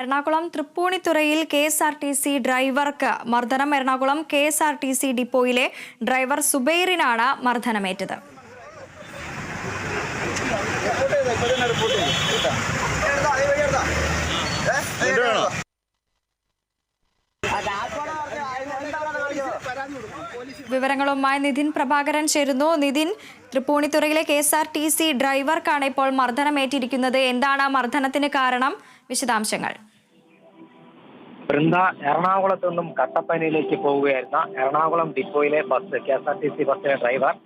Ernakulam തൃപ്പൂണിത്തുറയിൽ K S R T C ഡ്രൈവർക്ക് മർദ്ദനം. Ernakulam K S R T C ഡിപ്പോയിലെ driver സുബൈറിനാണ് മർദ്ദനമേറ്റത്. വിവരങ്ങളുമായി നിതിൻ പ്രഭാകരൻ ചേരുന്നു. Nithin തൃപ്പൂണിത്തുറയിലെ K S R T C ഡ്രൈവർക്കാണ് ഇപ്പോൾ മർദ്ദനമേറ്റിരിക്കുന്നത്. എന്താണ് മർദ്ദനത്തിന് കാരണം? വിശദാംശങ്ങൾ. വൃന്ദ എറണാകുളത്ത് നിന്നും കട്ടപ്പനയിലേക്ക് പോവുകയായിരുന്ന Ernakulam ഡിപ്പോയിലെ bus K S R T C ബസ്സിലെ ഡ്രൈവർ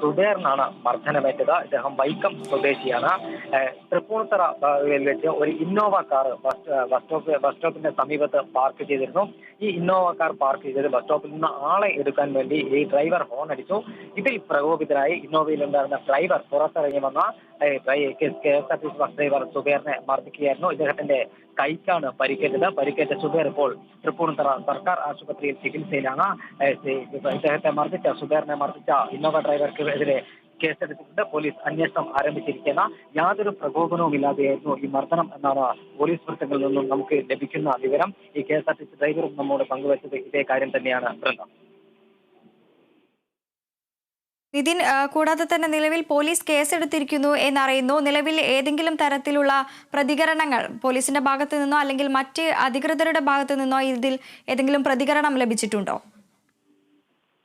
സുബേറിനാണ് മർദ്ദനമേറ്റത്. ഇദ്ദേഹം വൈക്കം സ്വദേശിയാണ്. തൃപ്പൂണിത്തറ വെച്ച് ഒരു Innova car bus bus stop bus സ്റ്റോപ്പിന്റെ സമീപത്ത് പാർക്ക് ചെയ്തിരുന്നു. ഈ ഇന്നോവ കാർ പാർക്ക് ചെയ്ത് ബസ് സ്റ്റോപ്പിൽ നിന്ന് ആളെ എടുക്കാൻ വേണ്ടി ഈ ഡ്രൈവർ ഹോൺ അടിച്ചു. ഇതിൽ പ്രകോപിതരായി ഇന്നോവയിൽ ഉണ്ടായിരുന്ന ഡ്രൈവർ പുറത്തിറങ്ങി വന്ന K S R T C bus driver സുബേറിനെ മർദ്ദിക്കുകയായിരുന്നു ഇദ്ദേഹത്തിന്റെ കൈക്കാണ് പരിക്കേറ്റത് പരിക്കേറ്റ സുബേർ ഇപ്പോൾ തൃപ്പൂണിത്തറ സർക്കാർ ആശുപത്രിയിൽ ചികിത്സയിലാണ് ഇദ്ദേഹത്തെ മർദ്ദിച്ച സുബേറിനെ മർദ്ദിച്ച ഇന്നോവ ഡ്രൈവർക്ക് എതിരെ കേസെടുത്തിട്ടുണ്ട് പോലീസ് അന്വേഷണം ആരംഭിച്ചിരിക്കുന്ന യാതൊരു പ്രകോപനവും ഇല്ലാതെയായിരുന്നു ഈ മർദ്ദനം എന്നാണ് പോലീസ് വൃത്തങ്ങളിൽ നിന്നും നമുക്ക് ലഭിക്കുന്ന വിവരം ഈ K S R T C ഡ്രൈവറും നമ്മോട് പങ്കുവച്ചത് ഇതേ കാര്യം തന്നെയാണ് ബൃന്ദം നിതിൻ കൂടാതെ തന്നെ നിലവിൽ പോലീസ് കേസെടുത്തിരിക്കുന്നു എന്നറിയുന്നു. നിലവിൽ ഏതെങ്കിലും തരത്തിലുള്ള പ്രതികരണങ്ങൾ പോലീസിന്റെ ഭാഗത്തു നിന്നോ അല്ലെങ്കിൽ മറ്റ് അധികൃതരുടെ ഭാഗത്തു നിന്നോ ഇതിൽ ഏതെങ്കിലും പ്രതികരണം ലഭിച്ചിട്ടുണ്ടോ?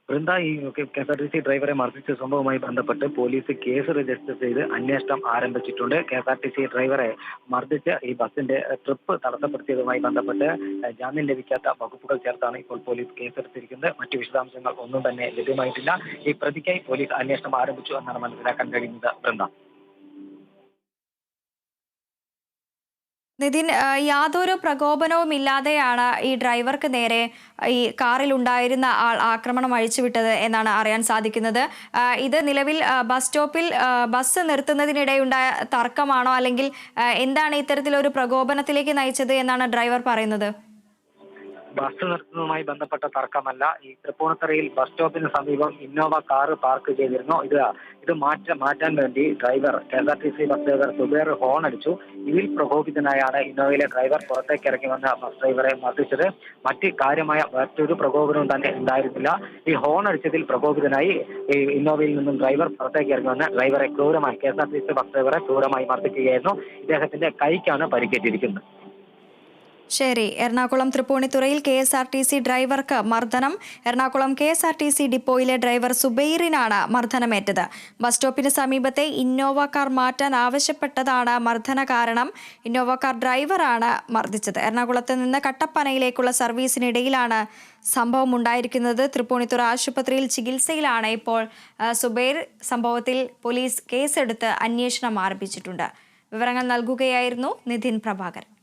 വൃന്ദ ഈ K S R T C ഡ്രൈവറെ മർദ്ദിച്ച സംഭവവുമായി ബന്ധപ്പെട്ട് പോലീസ് കേസ് രജിസ്റ്റർ ചെയ്ത് അന്വേഷണം ആരംഭിച്ചിട്ടുണ്ട്. K S R T C ഡ്രൈവറെ മർദ്ദിച്ച് ഈ ബസിന്റെ ട്രിപ്പ് തടസ്സപ്പെടുത്തിയതുമായി ബന്ധപ്പെട്ട് ജാമ്യം ലഭിക്കാത്ത വകുപ്പുകൾ ചേർത്താണ് ഇപ്പോൾ പോലീസ് കേസെടുത്തിരിക്കുന്നത്. മറ്റു വിശദാംശങ്ങൾ ഒന്നും തന്നെ ലഭ്യമായിട്ടില്ല. ഈ പ്രതിക്കായി പോലീസ് അന്വേഷണം ആരംഭിച്ചു എന്നാണ് മനസ്സിലാക്കാൻ കഴിയുന്നത്. വൃന്ദ. നിതിൻ യാതൊരു പ്രകോപനവും ഇല്ലാതെയാണ് ഈ ഡ്രൈവർക്ക് നേരെ ഈ കാറിൽ ഉണ്ടായിരുന്ന ആൾ ആക്രമണം അഴിച്ചുവിട്ടത് എന്നാണ് അറിയാൻ സാധിക്കുന്നത്. ഇത് നിലവിൽ ബസ് സ്റ്റോപ്പിൽ ബസ് നിർത്തുന്നതിനിടെയുണ്ടായ തർക്കമാണോ? അല്ലെങ്കിൽ എന്താണ് ഇത്തരത്തിലൊരു പ്രകോപനത്തിലേക്ക് നയിച്ചത് എന്നാണ് ഡ്രൈവർ പറയുന്നത്? ബസ് നിർത്തുന്നതുമായി ബന്ധപ്പെട്ട തർക്കമല്ല. ഈ തൃപ്പൂണിത്തറയിൽ ബസ് സ്റ്റോപ്പിന് സമീപം ഇന്നോവ കാറ് പാർക്ക് ചെയ്തിരുന്നു. ഇത് ഇത് മാറ്റ മാറ്റാൻ വേണ്ടി driver K S R T C bus driver Subair horn അടിച്ചു. ഇതിൽ പ്രകോപിതനായാണ് ഇന്നോവയിലെ ഡ്രൈവർ പുറത്തേക്ക് ഇറങ്ങി വന്ന ബസ് ഡ്രൈവറെ മർദ്ദിച്ചത്. മറ്റ് കാര്യമായ മറ്റൊരു പ്രകോപനവും തന്നെ ഉണ്ടായിരുന്നില്ല. ഈ ഹോൺ അടിച്ചതിൽ പ്രകോപിതനായി ഈ ഇന്നോവയിൽ നിന്നും ഡ്രൈവർ പുറത്തേക്ക് ഇറങ്ങി വന്ന ഡ്രൈവറെ ക്രൂരമായി K S R T C bus ഡ്രൈവറെ ക്രൂരമായി മർദ്ദിക്കുകയായിരുന്നു. ഇദ്ദേഹത്തിന്റെ കൈക്കാണ് പരിക്കേറ്റിരിക്കുന്നത്. ശരി. Ernakulam തൃപ്പൂണിത്തുറയിൽ K S R T C ഡ്രൈവർക്ക് മർദ്ദനം. Ernakulam K S R T C ഡിപ്പോയിലെ driver സുബൈറിനാണ് മർദ്ദനമേറ്റത്. ബസ് സ്റ്റോപ്പിന് സമീപത്തെ ഇന്നോവ കാർ മാറ്റാൻ ആവശ്യപ്പെട്ടതാണ് മർദ്ദന കാരണം. ഇന്നോവ കാർ ഡ്രൈവറാണ് മർദ്ദിച്ചത്. എറണാകുളത്ത് നിന്ന് കട്ടപ്പനയിലേക്കുള്ള സർവീസിനിടയിലാണ് സംഭവം ഉണ്ടായിരിക്കുന്നത്. തൃപ്പൂണിത്തുറ ആശുപത്രിയിൽ ചികിത്സയിലാണ് ഇപ്പോൾ സുബൈർ സംഭവത്തിൽ പോലീസ് കേസെടുത്ത് അന്വേഷണം ആരംഭിച്ചിട്ടുണ്ട്. വിവരങ്ങൾ നൽകുകയായിരുന്നു നിതിൻ പ്രഭാകരൻ.